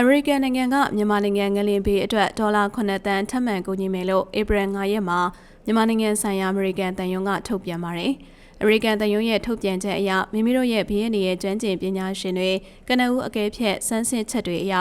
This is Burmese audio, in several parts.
အမေရိကန်နိုင်ငံကမြန်မာနိုင်ငံငလင်ဘေးအတွက်ဒေါ်လာ9တန်းထပ်မံကူညီမယ်လို့ဧပြီ9ရက်မှာမြန်မာနိုင်ငံဆိုင်ရာအမေရိကန်တန်ယုံကထုတ်ပြန်ပါတယ်။အမေရိကန်တန်ယုံရဲ့ထုတ်ပြန်ချက်အရမိမိတို့ရဲ့ဘီရင်ရဲ့ကျွမ်းကျင်ပညာရှင်တွေကနဦးအကဲဖြတ်စမ်းစစ်ချက်တွေအရ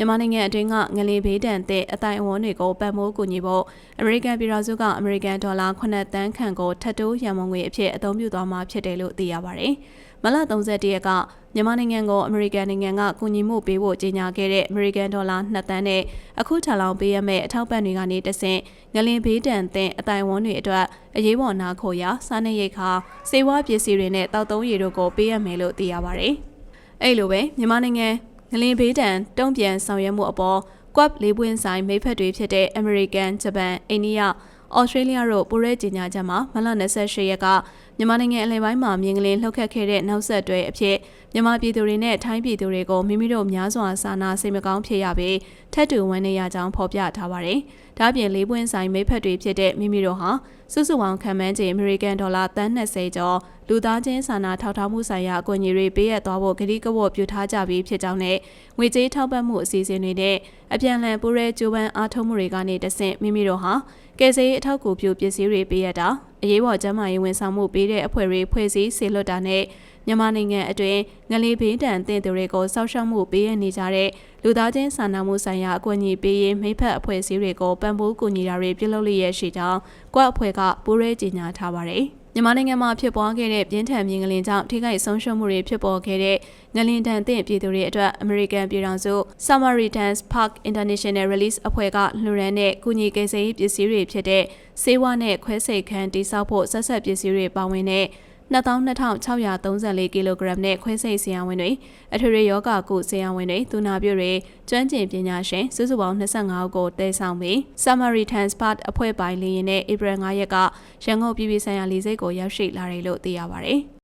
မြန်မာနိုင်ငံအတွင်းကငလင်ဘေးဒဏ်တဲ့အတိုင်းအဝန်းတွေကိုပတ်မိုးကူညီဖို့အမေရိကန်ပြည်ထောင်စုကအမေရိကန်ဒေါ်လာ9တန်းခန့်ကိုထပ်တိုးရန်ပုံငွေအဖြစ်အသုံးပြုသွားမှာဖြစ်တယ်လို့သိရပါတယ်။မလ31ရက်ကမြန်မာနိုင်ငံကိုအမေရိကန်နိုင်ငံကကူညီမှုပေးဖို့ကြေညာခဲ့တဲ့အမေရိကန်ဒေါ်လာ2တန်းနဲ့အခုထလောင်ပေးရမယ့်အထောက်ပံ့တွေကနေတဆင့်ငလင်ဘေးဒဏ်တဲ့အတိုင်းဝန်းတွေအတွက်အရေးပေါ်နာခိုရာစားနပ်ရိက္ခာစေဝါပစ္စည်းတွေနဲ့တောက်သုံးရည်တို့ကိုပေးရမယ်လို့သိရပါတယ်။အဲ့လိုပဲမြန်မာနိုင်ငံ ငလင်ဘေးဒဏ်တုံ့ပြန်ဆောင်ရွက်မှုအပေါ် Quad လေးပွင့်ဆိုင်မိဖက်တွေဖြစ်တဲ့ American, Japan, India, Australia တို့ပူရဲကြီးညာချက်မှာမလ28ရက်က မြန်မာနိုင်ငံအလယ်ပိုင်းမှာမြင်းကလေးလှုပ်ခတ်ခဲ့တဲ့နောက်ဆက်တွဲအဖြစ်မြန်မာပြည်သူတွေနဲ့ထိုင်းပြည်သူတွေကိုမိမိတို့များစွာစာနာစိတ်မကောင်းဖြစ်ရပြီးထက်တူဝန်းနေရကြောင်းဖော်ပြထားပါတယ်။ဒါ့အပြင်လေးပွင့်ဆိုင်မိဖက်တွေဖြစ်တဲ့မိမိတို့ဟာစုစုပေါင်းခံမှန်းခြေအမေရိကန်ဒေါ်လာတန်း20ကျော်လူသားချင်းစာနာထောက်ထားမှုဆိုင်ရာအကူအညီတွေပေးရသွားဖို့ကတိကဝတ်ပြုထားကြပြီးဖြစ်ကြောင်းနဲ့ငွေကြေးထောက်ပံ့မှုအစီအစဉ်တွေနဲ့အပြန်အလှန်ပူရဲကြိုးပမ်းအားထုတ်မှုတွေကနေတဆင့်မိမိတို့ဟာကယ်ဆယ်ရေးအထောက်အကူပြုပစ္စည်းတွေပေးရတာ အရေးပေါ်ကျန်းမာရေးဝန်ဆောင်မှုပေးတဲ့အဖွဲ့တွေဖွဲ့စည်းဆေလွတ်တာနဲ့မြန်မာနိုင်ငံအတွင်းငလေးဘေးတန်တင်သူတွေကိုစောက်ရှောက်မှုပေးရနေကြတဲ့လူသားချင်းစာနာမှုဆိုင်ရာအကူအညီပေးရေးမိဖက်အဖွဲ့အစည်းတွေကိုပံ့ပိုးကူညီတာတွေပြုလုပ်လျက်ရှိကြောင်းကွက်အဖွဲ့ကပူးရဲကြေညာထားပါတယ်။ မြန်မာနိုင်ငံမှာဖြစ်ပွားခဲ့တဲ့ပြင်းထန်မြင်ကလင်ကြောင့်ထိခိုက်ဆုံးရှုံးမှုတွေဖြစ်ပေါ်ခဲ့တဲ့ငလင်တန်တဲ့ပြည်သူတွေအတွက် American ပြည်ထောင်စု Samaritans Park International Release အဖွဲ့ကလှူဒန်းတဲ့ကုညီကိစ္စရေးပစ္စည်းတွေဖြစ်တဲ့ဆေးဝါးနဲ့ခွဲစိတ်ခန်းတိစောက်ဖို့ဆက်ဆက်ပစ္စည်းတွေပါဝင်တဲ့ 22,634ကီလိုဂရမ်နဲ့ခွဲစိတ်ဆရာဝန်တွေအထွေထွေယောဂကုဆရာဝန်တွေသူနာပြုတွေကျွမ်းကျင်ပညာရှင်စုစုပေါင်း25ဦးကိုတည်ဆောင်ပြီး Samaritans Part အဖွဲ့ပိုင်လေယာဉ်နဲ့ဧပြီ9ရက်ကရန်ကုန်ပြည်ပြည်ဆိုင်ရာလေဆိပ်ကိုရောက်ရှိလာတယ်လို့သိရပါတယ်။